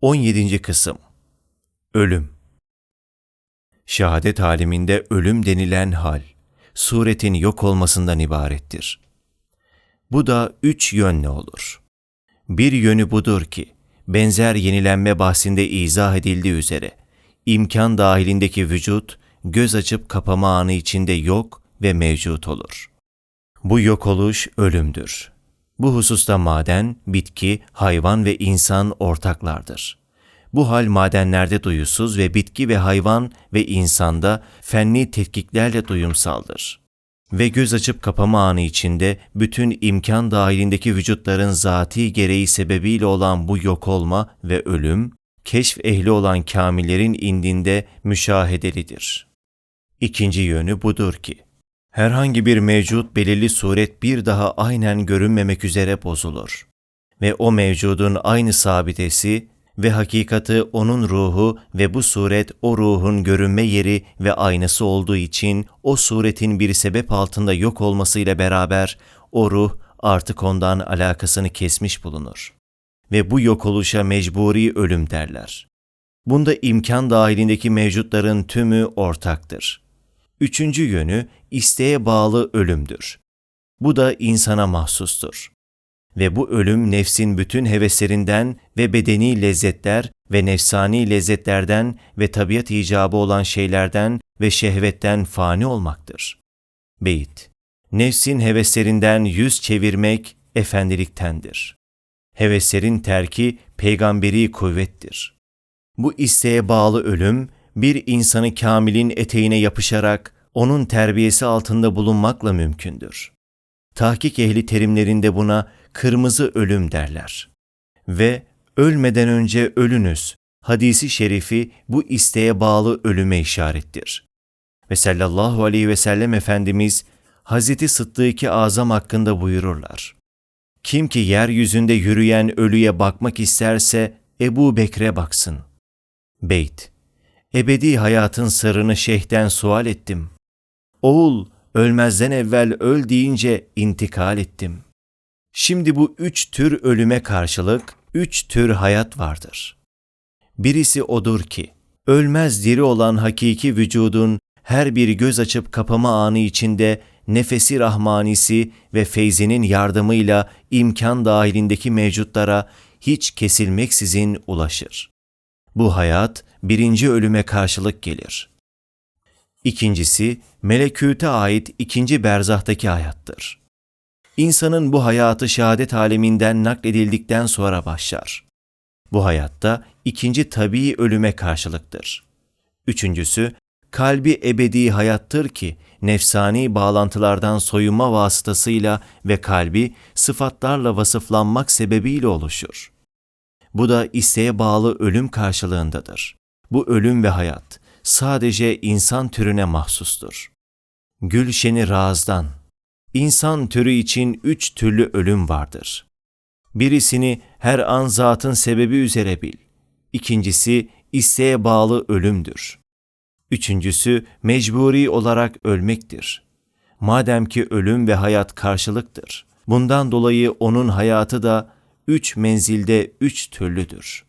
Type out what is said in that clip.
17. Kısım Ölüm Şehadet aleminde ölüm denilen hal, suretin yok olmasından ibarettir. Bu da üç yönlü olur. Bir yönü budur ki, benzer yenilenme bahsinde izah edildiği üzere, imkan dahilindeki vücut, göz açıp kapama anı içinde yok ve mevcut olur. Bu yok oluş ölümdür. Bu hususta maden, bitki, hayvan ve insan ortaklardır. Bu hal madenlerde duyusuz ve bitki ve hayvan ve insanda fenni tetkiklerle duyumsaldır. Ve göz açıp kapama anı içinde bütün imkan dahilindeki vücutların zati gereği sebebiyle olan bu yok olma ve ölüm, keşf ehli olan kamillerin indinde müşahedelidir. İkinci yönü budur ki, herhangi bir mevcut belirli suret bir daha aynen görünmemek üzere bozulur. Ve o mevcudun aynı sabitesi ve hakikati onun ruhu ve bu suret o ruhun görünme yeri ve aynası olduğu için o suretin bir sebep altında yok olmasıyla beraber o ruh artık ondan alakasını kesmiş bulunur. Ve bu yok oluşa mecburi ölüm derler. Bunda imkan dahilindeki mevcutların tümü ortaktır. Üçüncü yönü isteğe bağlı ölümdür. Bu da insana mahsustur. Ve bu ölüm nefsin bütün heveslerinden ve bedeni lezzetler ve nefsani lezzetlerden ve tabiat icabı olan şeylerden ve şehvetten fani olmaktır. Beyit Nefsin heveslerinden yüz çevirmek efendiliktendir. Heveslerin terki peygamberi kuvvettir. Bu isteğe bağlı ölüm, bir insanı kamilin eteğine yapışarak onun terbiyesi altında bulunmakla mümkündür. Tahkik ehli terimlerinde buna kırmızı ölüm derler. Ve ölmeden önce ölünüz hadisi şerifi bu isteğe bağlı ölüme işarettir. Ve sallallahu aleyhi ve sellem Efendimiz Hazreti Sıddık-ı Azam hakkında buyururlar. Kim ki yeryüzünde yürüyen ölüye bakmak isterse Ebu Bekre baksın. Beyt Ebedi hayatın sırrını şeyhten sual ettim. Oğul, ölmezden evvel öl deyince intikal ettim. Şimdi bu üç tür ölüme karşılık üç tür hayat vardır. Birisi odur ki, ölmez diri olan hakiki vücudun her bir göz açıp kapama anı içinde nefesi rahmanisi ve feyzinin yardımıyla imkan dahilindeki mevcutlara hiç kesilmeksizin ulaşır. Bu hayat birinci ölüme karşılık gelir. İkincisi, melekûte ait ikinci berzahtaki hayattır. İnsanın bu hayatı şehadet aleminden nakledildikten sonra başlar. Bu hayatta ikinci tabii ölüme karşılıktır. Üçüncüsü, kalbi ebedi hayattır ki nefsani bağlantılardan soyunma vasıtasıyla ve kalbi sıfatlarla vasıflanmak sebebiyle oluşur. Bu da isteğe bağlı ölüm karşılığındadır. Bu ölüm ve hayat sadece insan türüne mahsustur. Gülşeni Raz'dan İnsan türü için üç türlü ölüm vardır. Birisini her an zatın sebebi üzere bil. İkincisi isteğe bağlı ölümdür. Üçüncüsü mecburi olarak ölmektir. Madem ki ölüm ve hayat karşılıktır. Bundan dolayı onun hayatı da üç menzilde üç türlüdür.